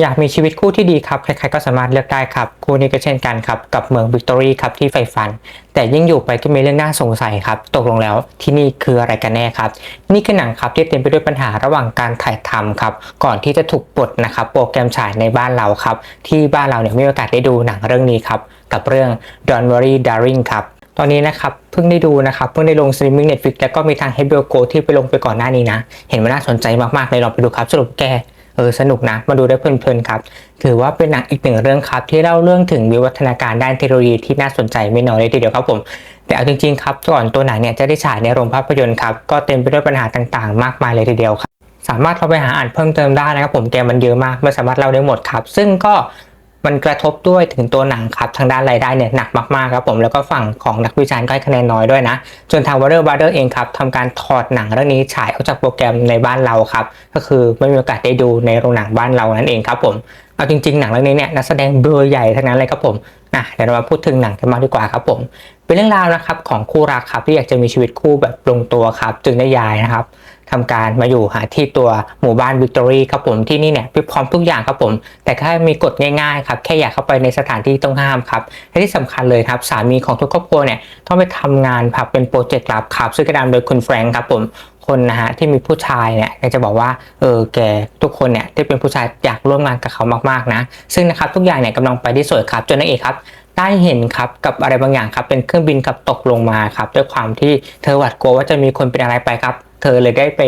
อยากมีชีวิตคู่ที่ดีครับ ใครๆก็สามารถเลือกได้ครับ คู่นี้ก็เช่นกันครับ กับเมืองวิกตอรี่ครับที่ใฝ่ฝัน แต่ยิ่งอยู่ไปก็มีเรื่องน่าสงสัยครับ ตกลงแล้วที่นี่คืออะไรกันแน่ครับ นี่คือหนังครับที่เต็มไปด้วยปัญหาระหว่างการถ่ายทำครับ ก่อนที่จะถูกปลดนะครับโปรแกรมฉายในบ้านเราครับ ที่บ้านเราเนี่ยมีโอกาสได้ดูหนังเรื่องนี้ครับ กับเรื่อง Don't Worry Darling ครับตอนนี้นะครับเพิ่งได้ดูนะครับเพิ่งได้ลงสตรีมมิ่งเน็ตฟลิกแล้วก็มีทาง HBO Go ที่ไปลงไปก่อนหน้านี้นะ เห็นว่าน่าสนใจมากๆเลยลองไปดูครับสรุปแก เออสนุกนะ มาดูได้เพลินๆครับ ถือว่าเป็นหนังอีกหนึ่งเรื่องครับ ที่เล่าเรื่องถึงวิวัฒนาการด้านเทคโนโลยีที่น่าสนใจไม่น้อยเลยทีเดียวครับผมแต่เอาจริงๆครับก่อนตัวหนังเนี่ยจะได้ฉายในโรงภาพยนตร์ครับก็เต็มไปด้วยปัญหาต่างๆ มากมายเลยทีเดียวครับสามารถเข้าไปหาอ่านเพิ่มเติมได้นะครับผมแกมันเยอะมากไม่สามารถเล่าได้หมดครับ ซึ่งก็ มันกระทบด้วยถึงตัวหนังครับทางด้านรายได้เนี่ยหนักมากๆครับผมแล้วก็ฝั่งของนักวิจารณ์ก็ให้คะแนนน้อยด้วยนะ จนทาง Warner Brother เองครับทำการถอดหนังเรื่องนี้ฉายออกจากโปรแกรมในบ้านเราครับก็คือไม่มีโอกาสได้ดูในโรงหนังบ้านเรานั่นเองครับผม เอาจริงๆหนังเรื่องนี้เนี่ยนักแสดงเบอร์ใหญ่ทั้งนั้นเลยครับผมนะเดี๋ยวเรามาพูดถึงหนังกันมากดีกว่าครับผม เป็นเรื่องราวนะครับของคู่รักครับที่อยากจะมีชีวิตคู่แบบลงตัวครับ จึงได้ย้ายนะครับทำการมาอยู่หาที่ตัวหมู่บ้านวิกตอรี่ครับผมที่นี่เนี่ยพร้อมทุกอย่างครับผม แต่แค่มีกฎง่ายๆครับแค่อยากเข้าไปในสถานที่ต้องห้ามครับและที่สำคัญเลยครับสามีของทุกครอบครัวเนี่ยต้องไปทำงานครับเป็นโปรเจกต์ลับครับซึ่งกระดามโดยคุณแฟรงค์ครับผม คนนะฮะที่มีผู้ชายเนี่ยอยากจะบอกว่าเออแกทุกคนเนี่ยที่เป็นผู้ชายอยากร่วมงานกับเขามากๆนะ ซึ่งนะครับทุกอย่างเนี่ยกำลังไปได้สวยครับจนนางเอกครับได้เห็นครับกับอะไรบางอย่างครับเป็นเครื่องบินกับตกลงมาครับด้วยความที่เธอหวาดกลัวว่าจะมีคนเป็นอะไรไปครับ ธอเลยได้ไป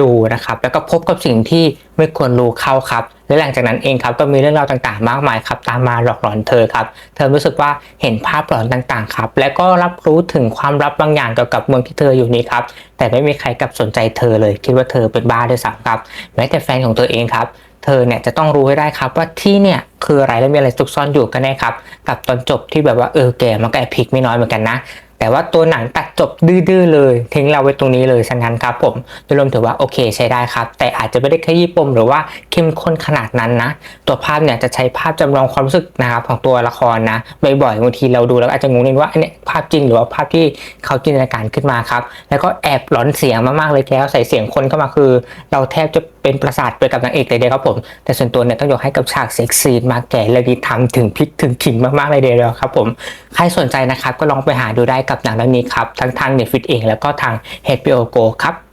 ดูนะครับ แล้วก็พบกับสิ่งที่ไม่ควรรู้เข้าครับ และหลังจากนั้นเองครับก็มีเรื่องราวต่างๆ มากมายครับ ตามมาหลอกหลอนเธอครับ เธอรู้สึกว่าเห็นภาพหลอนต่างๆครับ และก็รับรู้ถึงความลับบางอย่างเกี่ยวกับเมืองที่เธออยู่นี้ครับ แต่ไม่มีใครกลับสนใจเธอเลย คิดว่าเธอเป็นบ้าด้วยซ้ำครับ แม้แต่แฟนของเธอเองครับเธอเนี่ยจะต้องรู้ให้ได้ครับว่าที่เนี่ยคืออะไรและมีอะไรซุกซ่อนอยู่กันแน่ครับ กับตอนจบที่แบบว่าเออแกมันก็แอบพลิกไม่น้อยเหมือนกันนะ แต่ว่าตัวหนังตัดจบดื้อๆเลย ทิ้งเราไว้ตรงนี้เลยฉะนั้นครับผมโดยรวมถือว่าโอเคใช้ได้ครับ แต่อาจจะไม่ได้ขยี้ปมหรือว่าเข้มข้นขนาดนั้นนะ ตัวภาพเนี่ยจะใช้ภาพจำลองความรู้สึกนะครับของตัวละครนะบ่อยๆบางทีเราดูแล้วอาจจะงงนิดว่าอันเนี้ยภาพจริงหรือว่าภาพที่เขาจินตนาการขึ้นมาครับ แล้วก็แอบหลอนเสียงมากๆเลยแก้วใส่เสียงคนเข้ามาคือ เราแทบจะเป็นประสาทไปกับนางเอกเลยเดียวครับผม แต่ส่วนตัวเนี่ยต้องยกให้กับฉากเซ็กซีนมาแก่เลยดีทำถึงพลิกถึงขิงมากๆเลยเดียวครับผมใครสนใจนะครับก็ลองไปหาดูได้กับหนังเรื่องนี้ครับทั้งทาง Netflix เองแล้วก็ทาง HBO Go ครับ